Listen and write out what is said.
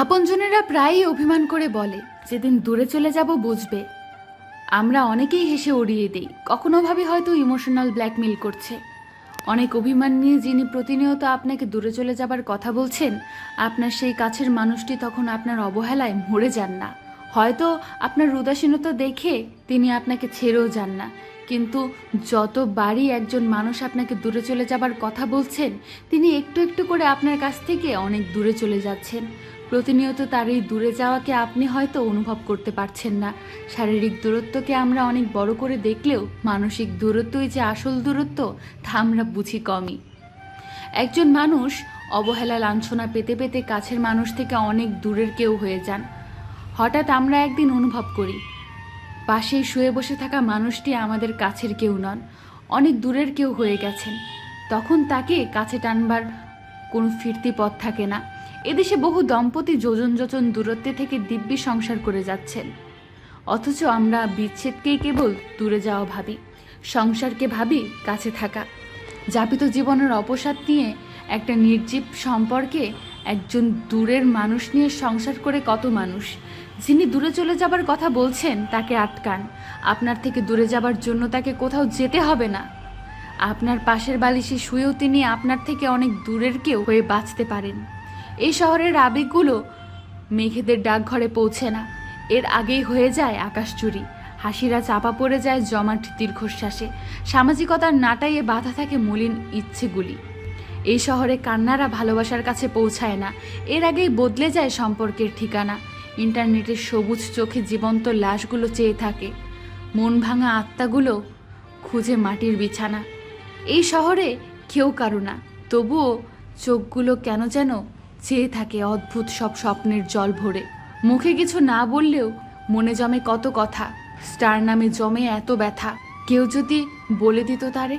আপনজনেরা প্রায়ই অভিমান করে বলে, যেদিন দূরে চলে যাব বুঝবে। আমরা অনেকেই হেসে উড়িয়ে দিই। কখনো ভাবে হয়তো ইমোশনাল ব্ল্যাকমেল করছে। অনেক অভিমান নিয়ে যিনি প্রতিনিয়ত আপনাকে দূরে চলে যাবার কথা বলছেন, আপনার সেই কাছের মানুষটি তখন আপনার অবহেলায় মরে যান না। হয়তো আপনার উদাসীনতা দেখে তিনি আপনাকে ছেড়েও যান না। কিন্তু যতবারই একজন মানুষ আপনাকে দূরে চলে যাবার কথা বলছেন, তিনি একটু একটু করে আপনার কাছ থেকে অনেক দূরে চলে যাচ্ছেন। প্রতিনিয়ত তার এই দূরে যাওয়াকে আপনি হয়তো অনুভব করতে পারছেন না। শারীরিক দূরত্বকে আমরা অনেক বড় করে দেখলেও মানসিক দূরত্বই যে আসল দূরত্ব, তা আমরা বুঝি কমই। একজন মানুষ অবহেলা, লাঞ্ছনা পেতে পেতে কাছের মানুষ থেকে অনেক দূরের কেউ হয়ে যান। হঠাৎ আমরা একদিন অনুভব করি, পাশেই শুয়ে বসে থাকা মানুষটি আমাদের কাছের কেউ নন, অনেক দূরের কেউ হয়ে গেছেন। তখন তাকে কাছে টানবার কোনো ফিরতি পথ থাকে না। এদেশে বহু দম্পতি যোজন যোজন দূরত্বে থেকে দিব্যি সংসার করে যাচ্ছেন। অথচ আমরা বিচ্ছেদকেই কেবল দূরে যাওয়া ভাবি, সংসারকে ভাবি কাছে থাকা। যাপিত জীবনের অপসাদ নিয়ে একটা নির্জীব সম্পর্কে একজন দূরের মানুষ নিয়ে সংসার করে কত মানুষ? যিনি দূরে চলে যাবার কথা বলছেন, তাকে আটকান। আপনার থেকে দূরে যাবার জন্য তাকে কোথাও যেতে হবে না। আপনার পাশের বালিশে শুয়েও তিনি আপনার থেকে অনেক দূরের কেউ হয়ে বাঁচতে পারেন। এই শহরের আবেগগুলো মেঘেদের ডাকঘরে পৌঁছে না। এর আগেই হয়ে যায় আকাশ চুরি। হাসিরা চাপা পড়ে যায় জমাট দীর্ঘশ্বাসে। সামাজিকতার নাটাইয়ে বাধা থাকে মলিন ইচ্ছেগুলি। এই শহরে কান্নারা ভালোবাসার কাছে পৌঁছায় না। এর আগেই বদলে যায় সম্পর্কের ঠিকানা। ইন্টারনেটের সবুজ চোখে জীবন্ত লাশগুলো চেয়ে থাকে। মন ভাঙা আত্মাগুলো খুঁজে মাটির বিছানা। এই শহরে কেউ কারও না, তবুও চোখগুলো কেন যেন চেয়ে থাকে অদ্ভুত সব স্বপ্নের জল ভরে। মুখে কিছু না বললেও মনে জমে কত কথা। স্টার নামে জমে এত ব্যথা। কেউ যদি বলে দিত তারে?